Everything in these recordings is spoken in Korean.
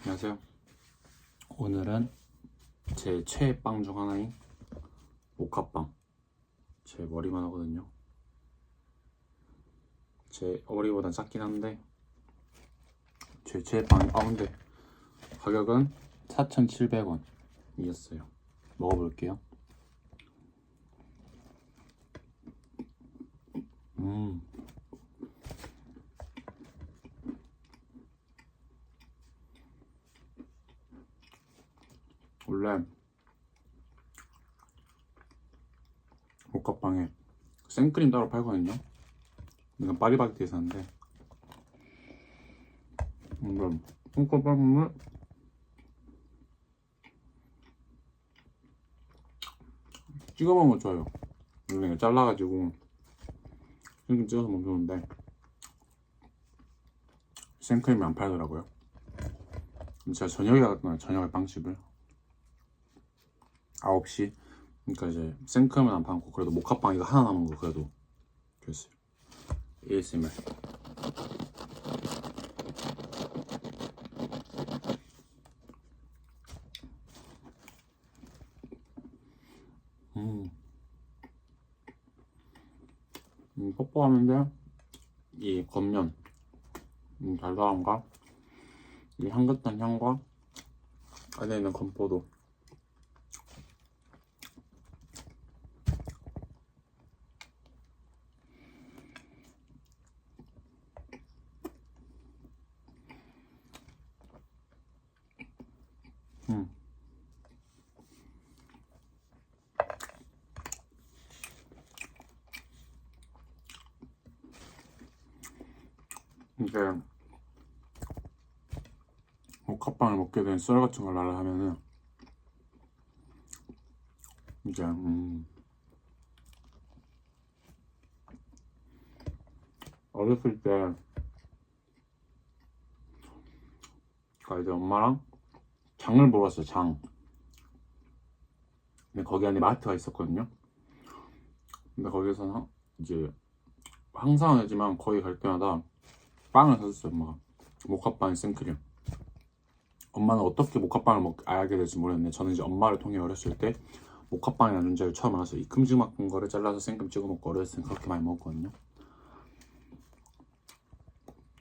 안녕하세요. 오늘은 제 최애 빵 중 하나인 모카빵. 제 머리만 하거든요. 제 머리보단 작긴 한데 제 최애 빵. 아 근데 가격은 4,700원이었어요. 먹어볼게요. 음. 원래 모카빵에 생크림 따로 팔거든요. 이건 파리바게트에서 샀는데 이건 모카빵을 찍어 먹으면 좋아요. 원래 잘라가지고 생크림 찍어서 먹는데 생크림이 안 팔더라고요. 제가 저녁에 갔던 저녁에 빵집을 9시? 그러니까 이제 생크림은 안 팔고 그래도 모카빵 이거 하나 남은 거 그래도 줬어요. ASMR 음. 음, 뽀뽀하는데 이 겉면. 음, 달달함과 이 향긋한 향과 안에 있는 건포도 음. 이제 모카빵을 먹게 된 썰 같은 걸 말을 하면은 이제 음. 어렸을 때 그러니까 이제 엄마랑 장을 보러 왔어요 장. 근데 거기 안에 마트가 있었거든요. 근데 거기서 이제 항상 아니지만 거기 갈 때마다 빵을 사줬어요 엄마가 모카빵 생크림 엄마는 어떻게 모카빵을 먹, 알게 될지 모르겠는데 저는 이제 엄마를 통해 어렸을 때 모카빵이라는 존재를 처음 알아서 이 큼지막한 거를 잘라서 생크림 찍어 먹고 어렸을 때 그렇게 많이 먹었거든요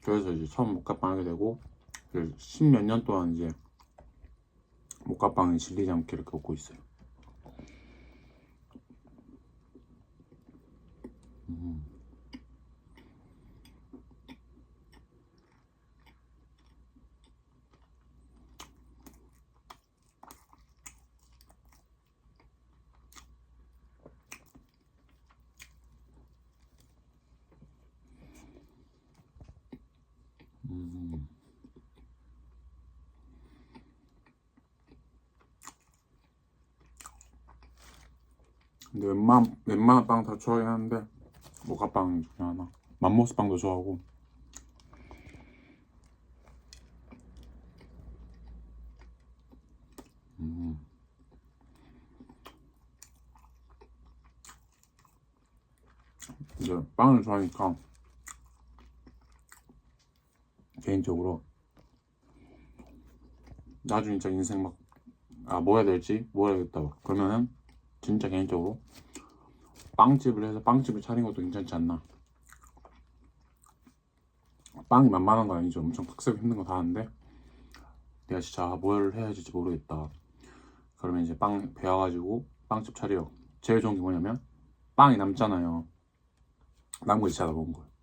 그래서 이제 처음 모카빵 하게 되고 십몇 년 동안 이제 모카빵을 질리지 않게 이렇게 먹고 있어요 음. 음. 근데 웬만 웬만한 빵 다 좋아하긴 하는데 모카빵 중에 하나. 맘모스 빵도 좋아하고. 음. 이제 빵을 좋아하니까 개인적으로 나중에 진짜 인생 막 아 뭐 해야 될지 뭐 해야겠다. 막 그러면은 진짜 개인적으로. 빵집을 해서 빵집을 차린 것도 괜찮지 않나. 빵이 만만한 건 아니죠. 엄청 빡세고 힘든 거다 하는데. 내가 진짜 뭘 해야 될지 모르겠다. 그러면 이제 빵 배워가지고 빵집 차려. 제일 좋은 게 뭐냐면 빵이 남잖아요. 남은 거 이제 다 먹은 거예요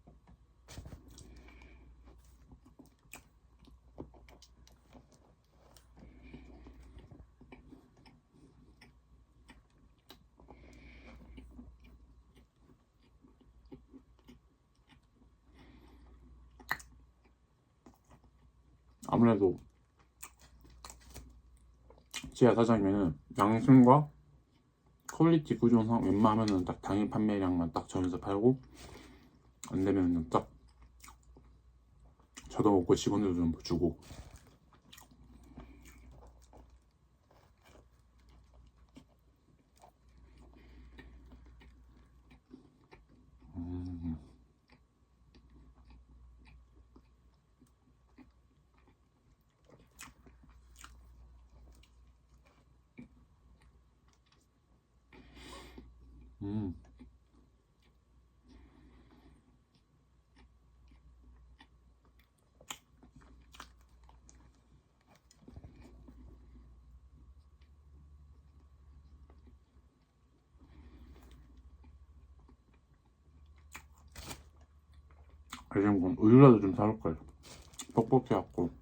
아무래도 지하 사장이면은 양심과 퀄리티 구조상 웬만하면은 딱 당일 판매량만 딱 정해서 팔고 안 되면은 딱 저도 먹고 직원들도 좀 주고 음. 이런 건 우유라도 좀 사올 걸. 뻑뻑해갖고.